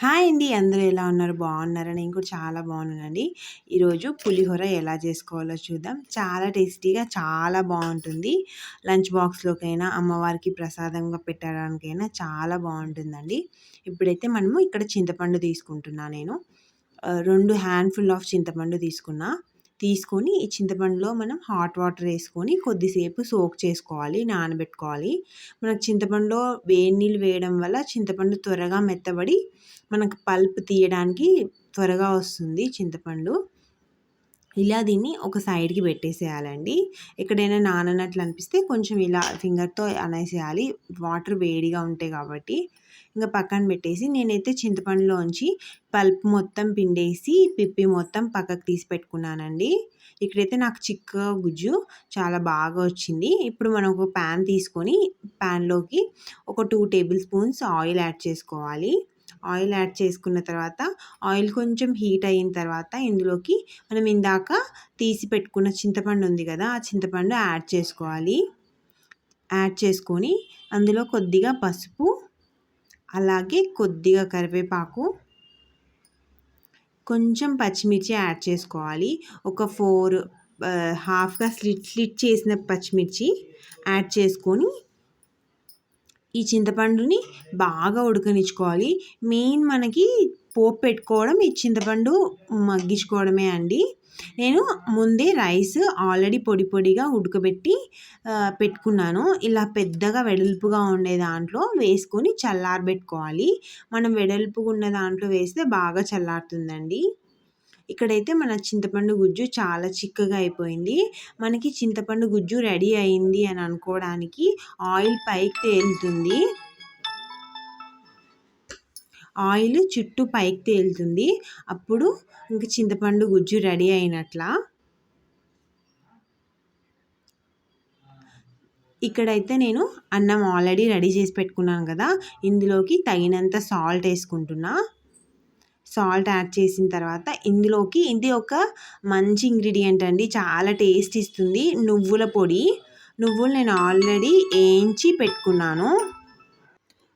Hi అండి. అందరూ ఎలా ఉన్నారు? బాగున్నారా? నేను కూడా చాలా బాగున్నానండి. ఈరోజు పులిహోర ఎలా చేసుకోవాలో చూద్దాం. చాలా టేస్టీగా చాలా బాగుంటుంది. లంచ్ బాక్స్లోకైనా అమ్మవారికి ప్రసాదంగా పెట్టడానికైనా చాలా బాగుంటుందండి. ఇప్పుడైతే మనము ఇక్కడ చింతపండు తీసుకుంటున్నా నేను. రెండు హ్యాండ్ఫుల్ ఆఫ్ చింతపండు తీసుకున్నా. తీసుకొని ఈ చింతపండులో మనం హాట్ వాటర్ వేసుకొని కొద్దిసేపు సోక్ చేసుకోవాలి నానబెట్టుకోవాలి. మనకు చింతపండులో వేడి నీళ్ళు వేయడం వల్ల చింతపండు త్వరగా మెత్తబడి మనకు పల్ప్ తీయడానికి త్వరగా వస్తుంది చింతపండు. ఇలా దీన్ని ఒక సైడ్కి పెట్టేసేయాలండి. ఎక్కడైనా నాననట్లు అనిపిస్తే కొంచెం ఇలా ఫింగర్తో అనేసేయాలి. వాటర్ వేడిగా ఉంటాయి కాబట్టి. ఇంకా పక్కన పెట్టేసి నేనైతే చింతపండులోంచి పల్ప్ మొత్తం పిండేసి పిప్పి మొత్తం పక్కకు తీసి పెట్టుకున్నానండి. ఇక్కడైతే నాకు చిక్క గుజ్జు చాలా బాగా వచ్చింది. ఇప్పుడు మనం ఒక ప్యాన్ తీసుకొని ప్యాన్లోకి ఒక two tablespoons oil add చేసుకోవాలి. ఆయిల్ యాడ్ చేసుకున్న తర్వాత ఆయిల్ కొంచెం హీట్ అయిన తర్వాత ఇందులోకి మనం ఇందాక తీసి పెట్టుకున్న చింతపండు ఉంది కదా ఆ చింతపండు యాడ్ చేసుకోవాలి. యాడ్ చేసుకొని అందులో కొద్దిగా పసుపు అలాగే కొద్దిగా కరివేపాకు కొంచెం పచ్చిమిర్చి యాడ్ చేసుకోవాలి. ఒక ఫోర్ హాఫ్గా స్లిట్ స్లిట్ చేసిన పచ్చిమిర్చి యాడ్ చేసుకొని ఈ చింతపండుని బాగా ఉడకనిచ్చుకోవాలి. మెయిన్ మనకి పోపు పెట్టుకోవడం ఈ చింతపండు మగ్గించుకోవడమే అండి. నేను ముందే రైస్ ఆల్రెడీ పొడి పొడిగా ఉడకబెట్టి పెట్టుకున్నాను. ఇలా పెద్దగా వెడల్పుగా ఉండే దాంట్లో వేసుకొని చల్లారబెట్టుకోవాలి. మనం వెడల్పుగా ఉన్న దాంట్లో వేస్తే బాగా చల్లారుతుందండి. ఇక్కడైతే మన చింతపండు గుజ్జు చాలా చిక్కగా అయిపోయింది. మనకి చింతపండు గుజ్జు రెడీ అయింది అని అనుకోవడానికి ఆయిల్ పైకి తేలుతుంది. ఆయిల్ చుట్టూ పైకి తేలుతుంది. అప్పుడు ఇంక చింతపండు గుజ్జు రెడీ అయినట్లా. ఇక్కడైతే నేను అన్నం ఆల్రెడీ రెడీ చేసి పెట్టుకున్నాను కదా. ఇందులోకి తగినంత సాల్ట్ వేసుకుంటున్నా. సాల్ట్ యాడ్ చేసిన తర్వాత ఇందులోకి ఇది ఒక మంచి ఇంగ్రీడియంట్ అండి. చాలా టేస్ట్ ఇస్తుంది. నువ్వుల పొడి. నువ్వులు నేను ఆల్రెడీ వేయించి పెట్టుకున్నాను.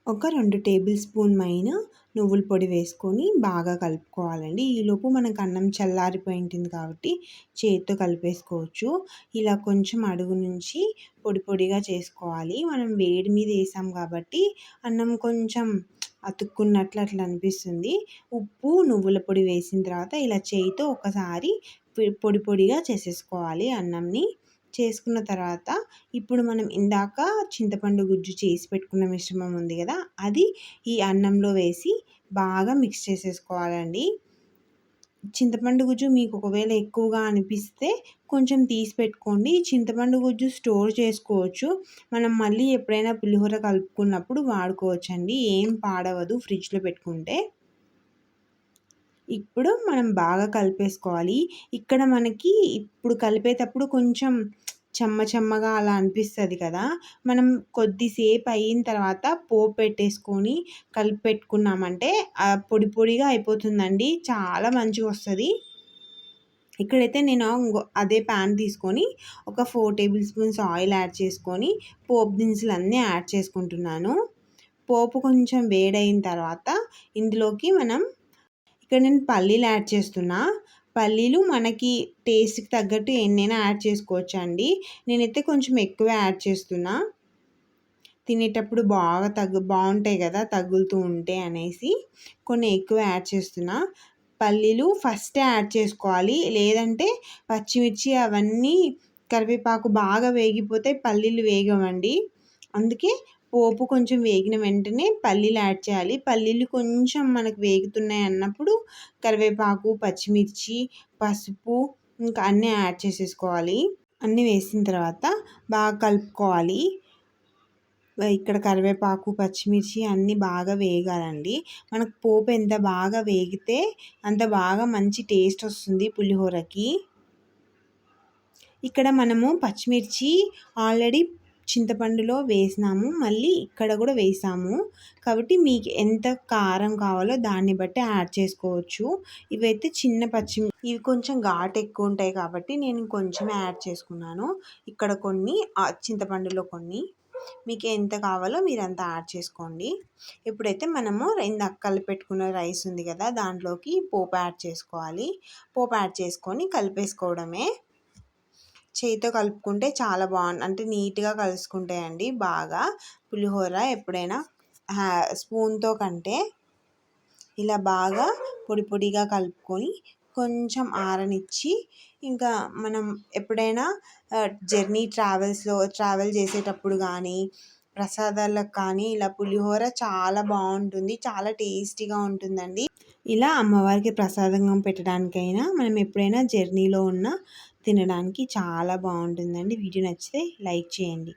ఒక రెండు టేబుల్ స్పూన్ మైన నువ్వుల పొడి వేసుకొని బాగా కలుపుకోవాలండి. ఈలోపు మనకు అన్నం చల్లారిపోయి ఉంటుంది కాబట్టి చేతితో కలిపేసుకోవచ్చు. ఇలా కొంచెం అడుగు నుంచి పొడి పొడిగా చేసుకోవాలి. మనం వేడి మీద వేసాం కాబట్టి అన్నం కొంచెం అతుక్కున్నట్లు అట్లా అనిపిస్తుంది. ఉప్పు నువ్వుల పొడి వేసిన తర్వాత ఇలా చేయితో ఒకసారి పొడి పొడిగా చేసేసుకోవాలి అన్నంని. చేసుకున్న తర్వాత ఇప్పుడు మనం ఇందాక చింతపండు గుజ్జు చేసి పెట్టుకున్న మిశ్రమం ఉంది కదా అది ఈ అన్నంలో వేసి బాగా మిక్స్ చేసేసుకోవాలండి. చింతపండు గుజ్జు మీకు ఒకవేళ ఎక్కువగా అనిపిస్తే కొంచెం తీసి పెట్టుకోండి. చింతపండు గుజ్జు స్టోర్ చేసుకోవచ్చు. మనం మళ్ళీ ఎప్పుడైనా పులిహోర కలుపుకున్నప్పుడు వాడుకోవచ్చండి. ఏం పాడవదు ఫ్రిడ్జ్లో పెట్టుకుంటే. ఇప్పుడు మనం బాగా కలిపేసుకోవాలి. ఇక్కడ మనకి ఇప్పుడు కలిపేటప్పుడు కొంచెం చెమ్మ చెమ్మగా అలా అనిపిస్తుంది కదా! మనం కొద్దిసేపు అయిన తర్వాత పోపు పెట్టేసుకొని కలిపి పెట్టుకున్నామంటే పొడి పొడిగా అయిపోతుందండి. చాలా మంచిగా వస్తుంది. ఇక్కడైతే నేను అదే ప్యాన్ తీసుకొని ఒక four tablespoons oil add చేసుకొని పోపు దినుసులు అన్నీ యాడ్ చేసుకుంటున్నాను. పోపు కొంచెం వేడైన తర్వాత ఇందులోకి మనం ఇక్కడ నేను పల్లీలు యాడ్ చేస్తున్నా. పల్లీలు మనకి టేస్ట్కి తగ్గట్టు ఎన్నైనా యాడ్ చేసుకోవచ్చు అండి నేనైతే కొంచెం ఎక్కువ యాడ్ చేస్తున్నా. తినేటప్పుడు బాగా తగ్గు బాగుంటాయి కదా తగులుతూ ఉంటే అనేసి కొన్ని ఎక్కువ యాడ్ చేస్తున్నా. పల్లీలు ఫస్ట్ యాడ్ చేసుకోవాలి. లేదంటే పచ్చిమిర్చి అవన్నీ కరివేపాకు బాగా వేగిపోతే పల్లీలు వేగవండి. అందుకే పోపు కొంచెం వేగిన వెంటనే పల్లీలు యాడ్ చేయాలి. పల్లీలు కొంచెం మనకు వేగుతున్నాయి అన్నప్పుడు కరివేపాకు పచ్చిమిర్చి పసుపు ఇంకా అన్నీ యాడ్ చేసేసుకోవాలి. అన్నీ వేసిన తర్వాత బాగా కలుపుకోవాలి. ఇక్కడ కరివేపాకు పచ్చిమిర్చి అన్నీ బాగా వేగాలండి. మనకు పోపు ఎంత బాగా వేగితే అంత బాగా మంచి టేస్ట్ వస్తుంది పులిహోరకి. ఇక్కడ మనము పచ్చిమిర్చి ఆల్రెడీ చింతపండులో వేసినాము మళ్ళీ ఇక్కడ కూడా వేసాము. కాబట్టి మీకు ఎంత కారం కావాలో దాన్ని బట్టి యాడ్ చేసుకోవచ్చు. ఇవైతే చిన్న పచ్చి ఇవి కొంచెం ఘాటు ఎక్కువ ఉంటాయి కాబట్టి నేను కొంచెం యాడ్ చేసుకున్నాను. ఇక్కడ కొన్ని చింతపండులో కొన్ని. మీకు ఎంత కావాలో మీరు అంత యాడ్ చేసుకోండి. ఇప్పుడైతే మనము రెండు అక్కలు పెట్టుకున్న రైస్ ఉంది కదా దాంట్లోకి పోపు యాడ్ చేసుకోవాలి. పోపు యాడ్ చేసుకొని కలిపేసుకోవడమే. చేతితో కలుపుకుంటే చాలా బాగుంది అంటే నీట్గా కలుసుకుంటాయండి బాగా. పులిహోర ఎప్పుడైనా స్పూన్తో కంటే ఇలా బాగా పొడి పొడిగా కలుపుకొని కొంచెం ఆరనిచ్చి ఇంకా మనం ఎప్పుడైనా జర్నీ ట్రావెల్స్లో ట్రావెల్ చేసేటప్పుడు కానీ ప్రసాదాలకు కానీ ఇలా పులిహోర చాలా బాగుంటుంది చాలా టేస్టీగా ఉంటుందండి. ఇలా అమ్మవారికి ప్రసాదంగా పెట్టడానికైనా మనం ఎప్పుడైనా జర్నీలో ఉన్న తినడానికి చాలా బాగుంటుందండి. వీడియో నచ్చితే లైక్ చేయండి.